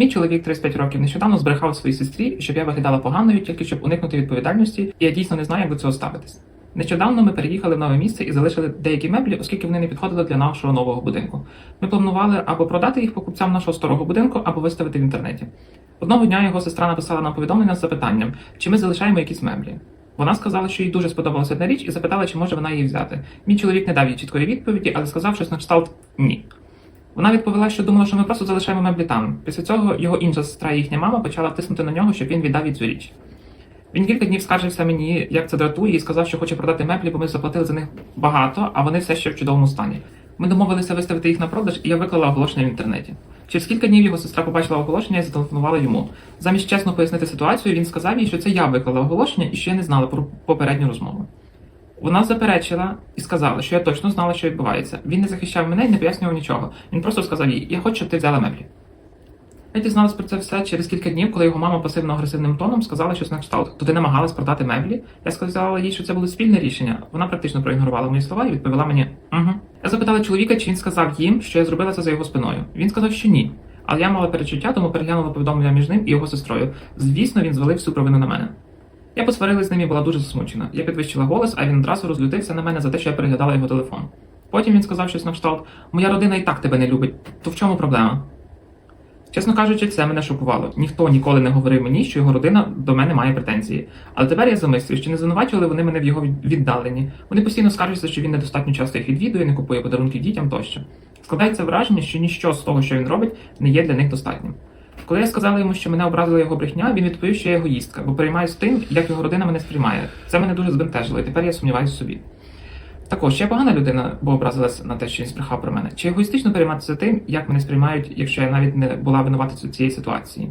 Мій чоловік 35 років нещодавно збрехав своїй сестрі, щоб я виглядала поганою, тільки щоб уникнути відповідальності, і я дійсно не знаю, як до цього ставитись. Нещодавно ми переїхали в нове місце і залишили деякі меблі, оскільки вони не підходили для нашого нового будинку. Ми планували або продати їх покупцям нашого старого будинку, або виставити в інтернеті. Одного дня його сестра написала нам повідомлення з запитанням, чи ми залишаємо якісь меблі. Вона сказала, що їй дуже сподобалася одна річ, і запитала, чи може вона її взяти. Мій чоловік не дав їй чіткої відповіді, але сказав щось на кшталт ні. Вона відповіла, що думала, що ми просто залишаємо меблі там. Після цього його інша сестра і їхня мама почала тиснути на нього, щоб він віддав їй цю річ. Він кілька днів скаржився мені, як це дратує, і сказав, що хоче продати меблі, бо ми заплатили за них багато, а вони все ще в чудовому стані. Ми домовилися виставити їх на продаж, і я виклала оголошення в інтернеті. Через кілька днів його сестра побачила оголошення і зателефонувала йому. Замість чесно пояснити ситуацію, він сказав їй, що це я виклала оголошення і що я не знала про попередню розмову. Вона заперечила і сказала, що я точно знала, що відбувається. Він не захищав мене і не пояснював нічого. Він просто сказав їй: Я хочу, щоб ти взяла меблі. Я дізналась про це все через кілька днів, коли його мама пасивно-агресивним тоном сказала щось на кшталт. То ти намагалась продати меблі? Я сказала їй, що це було спільне рішення. Вона практично проігнорувала мої слова і відповіла мені угу. Я запитала чоловіка, чи він сказав їм, що я зробила це за його спиною. Він сказав, що ні. Але я мала перечуття, тому переглянула повідомлення між ним і його сестрою. Звісно, він звалив всю провину на мене. Я посварилась з ним і була дуже засмучена. Я підвищила голос, а він одразу розлютився на мене за те, що я переглядала його телефон. Потім він сказав щось на кшталт: Моя родина і так тебе не любить. То в чому проблема? Чесно кажучи, це мене шокувало. Ніхто ніколи не говорив мені, що його родина до мене має претензії. Але тепер я замислюю, що не звинувачували вони мене в його віддаленні. Вони постійно скаржаться, що він недостатньо часто їх відвідує, не купує подарунки дітям тощо. Складається враження, що ніщо з того, що він робить, не є для них достатнім. Коли я сказала йому, що мене образила його брехня, він відповів, що я егоїстка, бо переймаюся тим, як його родина мене сприймає. Це мене дуже збентежило, і тепер я сумніваюся собі. Також чи я погана людина, бо образилася на те, що він збрехав про мене, чи егоїстично перейматися тим, як мене сприймають, якщо я навіть не була винуватицю цієї ситуації.